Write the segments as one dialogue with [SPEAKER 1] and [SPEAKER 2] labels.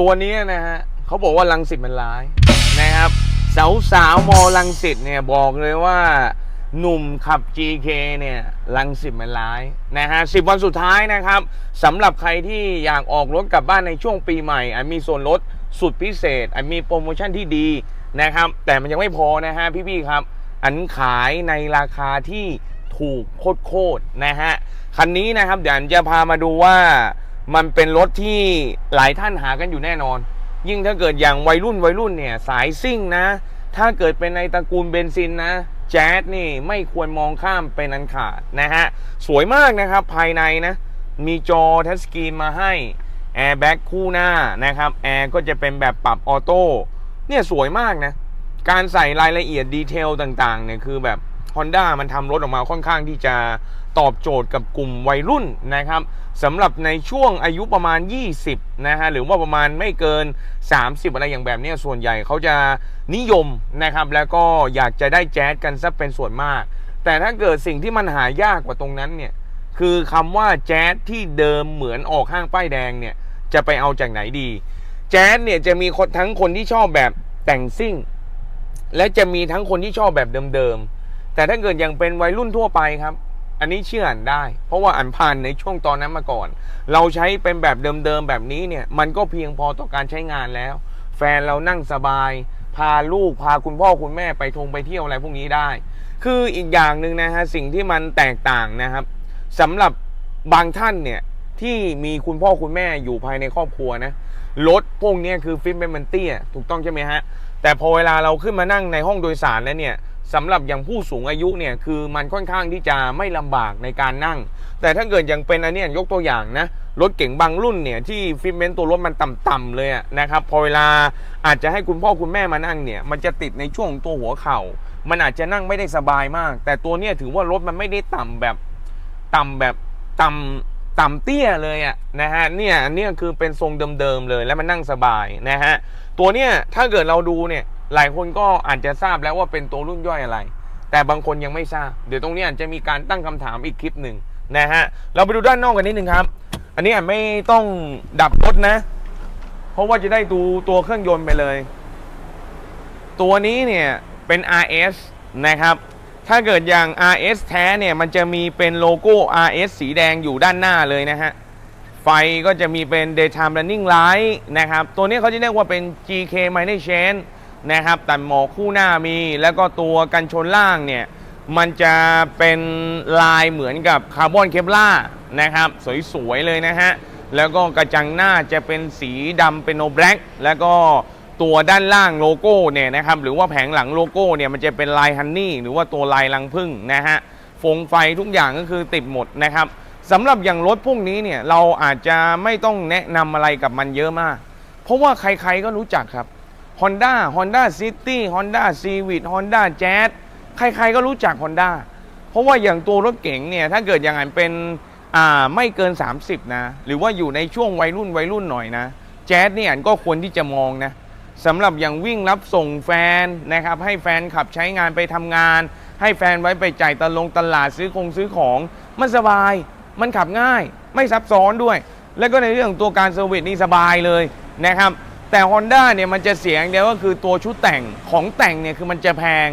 [SPEAKER 1] ตัวนี้นะฮะเขาบอกว่าลังสิตมันร้ายนะครับ สาวสาวมอลังสิตเนี่ยบอกเลยว่าหนุ่มขับ GK เนี่ยลังสิตมันร้ายนะฮะสิบวันสุดท้ายนะครับสำหรับใครที่อยากออกรถกลับบ้านในช่วงปีใหม่อาจมีส่วนลดสุดพิเศษอาจมีโปรโมชั่นที่ดีนะครับ แต่มันยังไม่พอนะฮะพี่ๆครับ อันขายในราคาที่ถูกโคตรๆนะฮะคันนี้นะครับเดี๋ยวอันจะพามาดูว่า มันเป็นรถที่หลายท่านหากันอยู่แน่นอน ยิ่งถ้าเกิดอย่างวัยรุ่นวัยรุ่นเนี่ยสายซิ่งนะ ถ้าเกิดเป็นในตระกูลเบนซินนะแจ๊สนี่ไม่ควรมองข้ามเป็นอันขาดนะฮะ สวยมากนะครับภายในนะ มีจอทัชสกรีนมาให้แอร์แบ็กคู่หน้านะครับแอร์ก็จะเป็นแบบปรับออโต้เนี่ยสวยมากนะ การใส่รายละเอียดดีเทลต่างๆเนี่ยคือแบบ Honda มันทำรถออกมาค่อนข้างที่จะตอบโจทย์กับกลุ่มวัยรุ่นนะครับสำหรับในช่วงอายุประมาณ 20 นะฮะ หรือว่าประมาณไม่เกิน 30 อะไรอย่างแบบนี้ส่วนใหญ่เขาจะนิยมนะครับ แล้วก็อยากจะได้แจ๊สกันซะเป็นส่วนมาก แต่ถ้าเกิดสิ่งที่มันหายากกว่าตรงนั้นเนี่ย คือคำว่าแจ๊สที่เดิมเหมือนออกห้างป้ายแดงเนี่ย จะไปเอาจากไหนดี แจ๊สเนี่ยจะมีทั้งคนที่ชอบแบบแต่งซิ่ง และจะมีทั้งคนที่ชอบแบบเดิมๆ แต่ถ้าเกิดยังเป็นวัยรุ่นทั่วไปครับ อันนี้เชื่ออ่านได้ เพราะว่าอ่านผ่านในช่วงตอนนั้นมาก่อน เราใช้เป็นแบบเดิมๆแบบนี้เนี่ย มันก็เพียงพอต่อการใช้งานแล้ว แฟนเรานั่งสบาย พาลูกพาคุณพ่อคุณแม่ไปทงไปเที่ยวอะไรพวกนี้ได้ คืออีกอย่างหนึ่งนะฮะสิ่งที่มันแตกต่างนะครับสำหรับบางท่านเนี่ยที่มีคุณพ่อคุณแม่อยู่ภายในครอบครัวนะรถพวกนี้คือฟิตเมนมันเตี้ยถูกต้องใช่ไหมฮะแต่พอเวลาเราขึ้นมานั่งในห้องโดยสารแล้วเนี่ย สำหรับอย่างผู้สูงอายุเนี่ยคือมันค่อนข้างที่จะไม่ลำบากในการนั่ง แต่ถ้าเกิดยังเป็นอันนี้ยกตัวอย่างนะรถเก๋งบางรุ่นเนี่ยที่ฟิตเมนต์ตัวรถมันต่ำๆเลยนะครับพอเวลาอาจจะให้คุณพ่อคุณแม่มานั่งเนี่ยมันจะติดในช่วงตัวหัวเข่า มันอาจจะนั่งไม่ได้สบายมาก แต่ตัวเนี้ยถือว่ารถมันไม่ได้ต่ำแบบต่ำแบบต่ำต่ำเตี้ยเลยอะนะฮะเนี่ยอันนี้คือเป็นทรงเดิมๆเลยแล้วมันนั่งสบายนะฮะตัวเนี้ยถ้าเกิดเราดูเนี่ย หลายคนก็อาจจะทราบแล้วว่าเป็นตัวรุ่นย่อยอะไร แต่บางคนยังไม่ทราบ เดี๋ยวตรงนี้อาจจะมีการตั้งคำถามอีกคลิปหนึ่งนะฮะ เราไปดูด้านนอกกันนิดนึงครับ อันนี้อาจไม่ต้องดับรถนะ เพราะว่าจะได้ดูตัวเครื่องยนต์ไปเลย ตัวนี้เนี่ยเป็น RS นะครับ ถ้าเกิดอย่าง RS แท้เนี่ยมันจะมีเป็นโลโก้ RS สีแดงอยู่ด้านหน้าเลยนะฮะไฟก็จะมีเป็น daytime running light นะครับ ตัวนี้เขาจะเรียกว่าเป็น GK minor chain นะครับแต่หมอกคู่หน้ามี แล้วก็ตัวกันชนล่างเนี่ยมันจะเป็นลายเหมือนกับคาร์บอนเคปลาร์นะครับสวยๆเลยนะฮะแล้วก็กระจังหน้าจะเป็นสีดำเป็นโนแบล็กแล้วก็ตัวด้านล่างโลโก้เนี่ยนะครับหรือว่าแผงหลังโลโก้เนี่ยมันจะเป็นลายฮันนี่หรือว่าตัวลายรังผึ้งนะฮะฟงไฟทุกอย่างก็คือติดหมดนะครับสำหรับอย่างรถพวกนี้เนี่ยเราอาจจะไม่ต้องแนะนำอะไรกับมันเยอะมาก เพราะว่าใครๆก็รู้จักครับ Honda Honda City Honda Civic Honda Jazz ใครๆก็รู้จัก Honda เพราะว่าอย่างตัวรถเก๋งเนี่ยถ้าเกิดอย่างนั้นเป็นอ่าไม่เกิน 30 นะ หรือว่าอยู่ในช่วงวัยรุ่นวัยรุ่นหน่อยนะ แจ๊สเนี่ยก็ควรที่จะมองนะสำหรับอย่างวิ่งรับส่งแฟนนะครับ ให้แฟนขับใช้งานไปทำงาน ให้แฟนไว้ไปจ่ายตลงตลาดซื้อคงซื้อของ มันสบาย มันขับง่าย ไม่ซับซ้อนด้วย แล้วก็ในเรื่องตัวการเซอร์วิสนี่สบายเลยนะครับ แต่ Honda เนี่ยมันจะเสียอย่างเดียวก็คือตัวชุดแต่งของแต่งเนี่ยคือมันจะแพง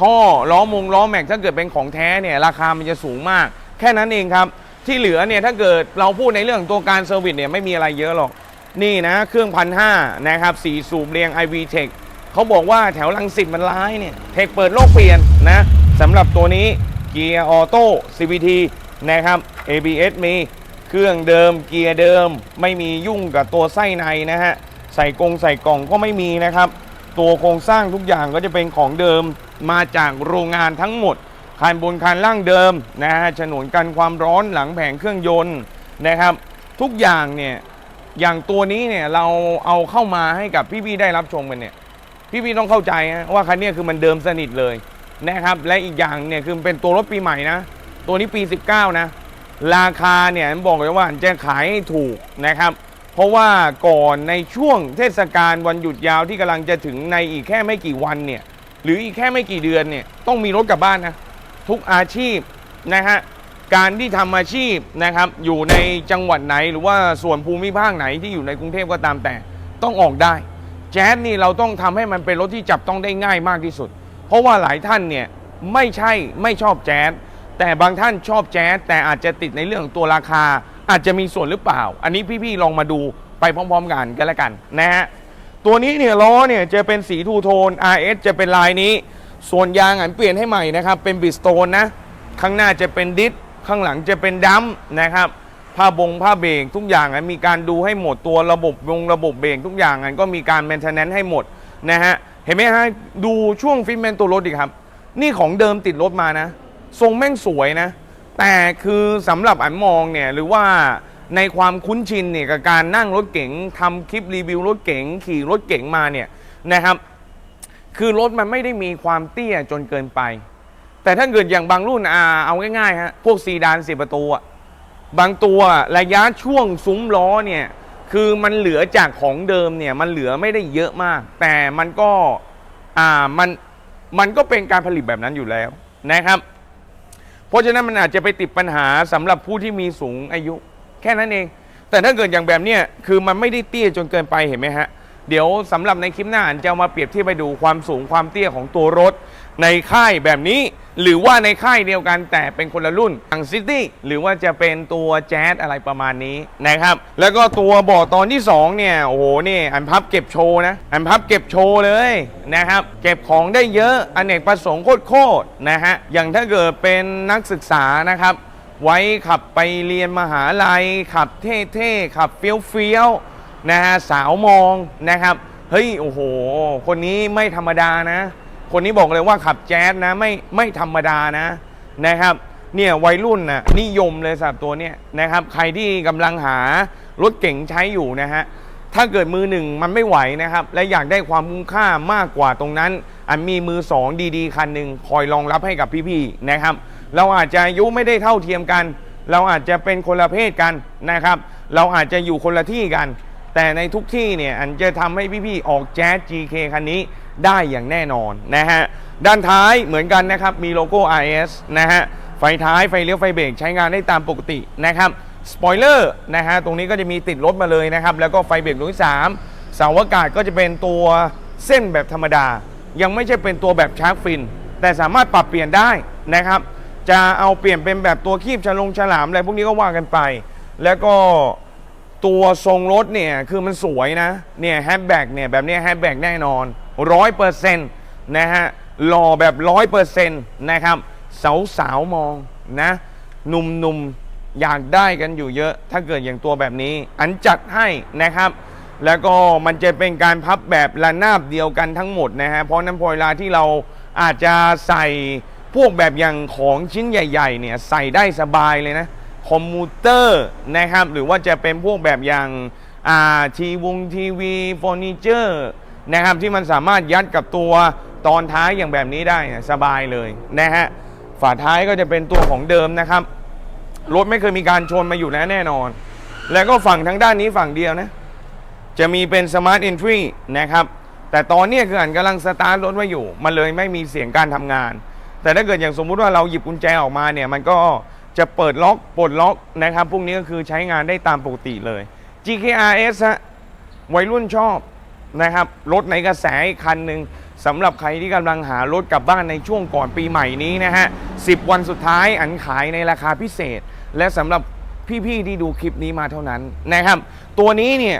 [SPEAKER 1] ท่อล้อมงล้อแม็กถ้าเกิดเป็นของแท้เนี่ยราคามันจะสูงมาก แค่นั้นเองครับ ที่เหลือเนี่ยถ้าเกิดเราพูดในเรื่องตัวการเซอร์วิสเนี่ยไม่มีอะไรเยอะหรอก นี่นะเครื่องพันห้านะครับสีสูบเรียง iV Tech เขาบอกว่าแถวลังสิตมันร้ายเนี่ยเทคเปิดโลกเปลี่ยนนะสำหรับตัวนี้เกียร์ออโต้ CVT นะครับ ABS มีเครื่องเดิมเกียร์เดิมไม่มียุ่งกับตัวไส้ในนะฮะ ใส่กรงใส่กล่องก็ไม่มีนะครับ ตัวโครงสร้างทุกอย่างก็จะเป็นของเดิมมาจากโรงงานทั้งหมดคันบนคันล่างเดิมนะฮะฉนวนกันความร้อนหลังแผงเครื่องยนต์นะครับ ทุกอย่างเนี่ยอย่างตัวนี้เนี่ยเราเอาเข้ามาให้กับพี่ๆได้รับชมกันเนี่ยพี่ๆต้องเข้าใจนะว่าคันนี้คือมันเดิมสนิทเลยนะครับและอีกอย่างเนี่ยคือเป็นตัวรถปีใหม่นะ ตัวนี้ปี 19 นะ ราคาเนี่ยบอกเลยว่าจะขายให้ถูกนะครับ เพราะว่าก่อนในช่วงเทศกาลวันหยุดยาวที่กำลังจะถึงในอีกแค่ไม่กี่วันเนี่ยหรืออีกแค่ไม่กี่เดือนเนี่ยต้องมีรถกลับบ้านนะทุกอาชีพนะฮะการที่ทำอาชีพนะครับอยู่ในจังหวัดไหนหรือว่าส่วนภูมิภาคไหนที่อยู่ในกรุงเทพก็ตามแต่ต้องออกได้ แจ๊สนี่เราต้องทำให้มันเป็นรถที่จับต้องได้ง่ายมากที่สุด เพราะว่าหลายท่านเนี่ยไม่ใช่ไม่ชอบแจ๊สแต่บางท่านชอบแจ๊สแต่อาจจะติดในเรื่องของตัวราคา อาจจะมีส่วนหรือเปล่า อันนี้พี่ๆลองมาดูไปพร้อมๆกันกันแล้วกันนะฮะตัวนี้เนี่ยล้อเนี่ยจะเป็นสีทูโทน RS จะเป็นลายนี้ ส่วนยางอันเปลี่ยนให้ใหม่นะครับ เป็นบิสโตนนะ ข้างหน้าจะเป็นดิสข้างหลังจะเป็นดัมนะครับผ้าบงผ้าเบรกทุกอย่างอันมีการดูให้หมดตัวระบบวงระบบเบรกทุกอย่างอันก็มีการแมนเทนแนนให้หมดนะฮะเห็นไหมฮะดูช่วงฟิตเมนตัวรถดิครับ นี่ของเดิมติดรถมานะ ทรงแม่งสวยนะ แต่คือสำหรับอันมองเนี่ยหรือว่าในความคุ้นชินเนี่ยกับการนั่งรถเก๋งทำคลิปรีวิวรถเก๋งขี่รถเก๋งมาเนี่ยนะครับ คือรถมันไม่ได้มีความเตี้ยจนเกินไป แต่ถ้าเกิดอย่างบางรุ่นอาเอาง่ายๆฮะพวกซีดานสีประตูอะบางตัวระยะช่วงซุ้มล้อเนี่ยคือมันเหลือจากของเดิมเนี่ยมันเหลือไม่ได้เยอะมาก แต่มันก็อ่ามันมันก็เป็นการผลิตแบบนั้นอยู่แล้วนะครับ ราะฉะนั้นมันอาจจะไปติดปัญหาสำหรับผู้ที่มีสูงอายุ แค่นั้นเอง แต่ถ้าเกิดอย่างแบบเนี้ยคือมันไม่ได้เตี้ยจนเกินไปเห็นไหมฮะเดี๋ยวสำหรับในคลิปหน้าจะเอามาเปรียบเทียบไปดูความสูงความเตี้ยของตัวรถ ในค่ายแบบนี้ หรือว่าในค่ายเดียวกันแต่เป็นคนละรุ่นอย่างซิตี้หรือว่าจะเป็นตัวแจ๊สอะไรประมาณนี้นะครับแล้วก็ตัวบาะตอนที่ 2 เนี่ย โอ้โหนี่อันพับเก็บโชว์นะ อันพับเก็บโชว์เลยนะครับ เก็บของได้เยอะอเนกประสงค์โคตรๆนะฮะอย่างถ้าเกิดเป็นนักศึกษานะครับ ไว้ขับไปเรียนมหาลัย ขับเท่ๆ ขับเฟี้ยวๆนะฮะสาวมองนะครับเฮ้ยโอ้โห คนนี้ไม่ธรรมดานะ คนนี้บอกเลยว่าขับแจ๊สนะไม่ไม่ธรรมดานะนะครับ เนี่ยวัยรุ่นนะนิยมเลยสำหรับตัวเนี้ยนะครับ ใครที่กำลังหารถเก๋งใช้อยู่นะฮะถ้าเกิดมือหนึ่งมันไม่ไหวนะครับ และอยากได้ความคุ้มค่ามากกว่าตรงนั้น อันมีมือสองดีๆ คันหนึ่งคอยรองรับให้กับพี่ๆนะครับ เราอาจจะอายุไม่ได้เท่าเทียมกัน เราอาจจะเป็นคนละเพศกันนะครับ เราอาจจะอยู่คนละที่กัน แต่ในทุกที่เนี่ยอันจะทำให้พี่ๆออกแจ๊ส GK คันนี้ ได้อย่างแน่นอนนะฮะด้านท้ายเหมือนกันนะครับมีโลโก้ RS นะฮะไฟท้ายไฟเลี้ยวไฟเบรกใช้งานได้ตามปกตินะครับสปอยเลอร์นะฮะตรงนี้ก็จะมีติดรถมาเลยนะครับ แล้วก็ไฟเบรกดวงที่3เสาอากาศก็จะเป็นตัวเส้นแบบธรรมดา ยังไม่ใช่เป็นตัวแบบชาร์กฟิน แต่สามารถปรับเปลี่ยนได้นะครับ จะเอาเปลี่ยนเป็นแบบตัวคีบฉลงฉลามอะไรพวกนี้ก็ว่ากันไป แล้วก็ตัวทรงรถเนี่ยคือมันสวยนะเนี่ยแฮชแบ็กเนี่ยแบบนี้แฮชแบ็กแน่นอน ร้อยเปอร์เซ็นต์นะฮะหล่อแบบร้อยเปอร์เซ็นต์นะครับสาวสาวๆมองนะหนุ่มๆมอยากได้กันอยู่เยอะ ถ้าเกิดอย่างตัวแบบนี้ อันจัดให้นะครับ แล้วก็มันจะเป็นการพับแบบระนาบเดียวกันทั้งหมดนะฮะเพราะนั้นพอเวลาที่เราอาจจะใส่พวกแบบอย่างของชิ้นใหญ่ๆเนี่ยใส่ได้สบายเลยนะคอมมูเตอร์นะครับ หรือว่าจะเป็นพวกแบบอย่างทีวงทีวีเฟอร์นิเจอร์ นะครับที่มันสามารถยัดกับตัวตอนท้ายอย่างแบบนี้ได้สบายเลยนะฮะฝาท้ายก็จะเป็นตัวของเดิมนะครับรถไม่เคยมีการชนมาอยู่แล้วแน่นอน แล้วก็ฝั่งทางด้านนี้ฝั่งเดียวนะจะมีเป็น Smart Entry นะครับแต่ตอนนี้คืออันกำลังสตาร์ทรถไว้อยู่ มันเลยไม่มีเสียงการทำงาน แต่ถ้าเกิดอย่างสมมุติว่าเราหยิบกุญแจออกมาเนี่ยมันก็จะเปิดล็อกปลดล็อกนะครับพวกนี้ก็คือใช้งานได้ตามปกติเลย GKRS ฮะวัยรุ่นชอบ นะครับรถในกระแสอีกคันหนึ่งสำหรับใครที่กำลังหารถกลับบ้านในช่วงก่อนปีใหม่นี้นะฮะ10 วันสุดท้ายอันขายในราคาพิเศษ และสำหรับพี่ๆที่ดูคลิปนี้มาเท่านั้นนะครับ ตัวนี้เนี่ย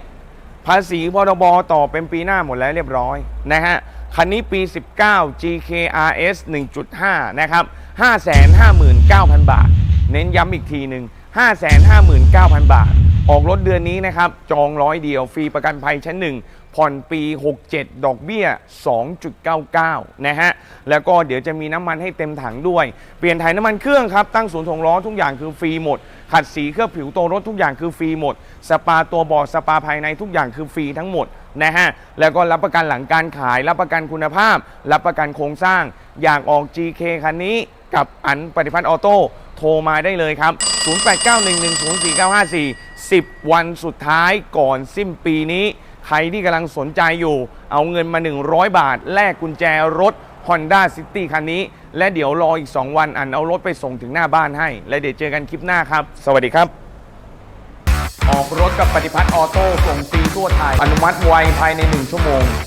[SPEAKER 1] ภาษีพรบต่อเป็นปีหน้าหมดแล้วเรียบร้อยนะฮะคันนี้ปี 19 GKRS 1.5 นะครับ 559,000 บาท เน้นย้ำอีกทีหนึ่ง559,000 บาท ออกรถเดือนนี้นะครับ จองร้อยเดียว ฟรีประกันภัยชั้นหนึ่ง ผ่อนปี 67 ดอกเบี้ย 2.99 นะฮะ แล้วก็เดี๋ยวจะมีน้ำมันให้เต็มถังด้วย เปลี่ยนถ่ายน้ำมันเครื่องครับ ตั้งศูนย์ถงล้อทุกอย่างคือฟรีหมด ขัดสีเคลือบผิวตัวรถทุกอย่างคือฟรีหมด สปาตัวบอดสปาภายในทุกอย่างคือฟรีทั้งหมดนะฮะ แล้วก็รับประกันหลังการขาย รับประกันคุณภาพ รับประกันโครงสร้าง อยากออก GK คันนี้กับอันปฏิพัฒน์ออโต้โทรมาได้เลยครับ 0891104954 10 วันสุดท้ายก่อนสิ้นปีนี้ ใครที่กำลังสนใจอยู่ เอาเงินมา 100 บาท แลกกุญแจรถ Honda City คันนี้ และเดี๋ยวรออีก 2 วันอันเอารถไปส่งถึงหน้าบ้านให้ และเดี๋ยวเจอกันคลิปหน้าครับ สวัสดีครับ
[SPEAKER 2] ออกรถกับปฏิพัฒน์ออโต้ส่งฟรีทั่วไทย อนุมัติไวภายใน 1 ชั่วโมง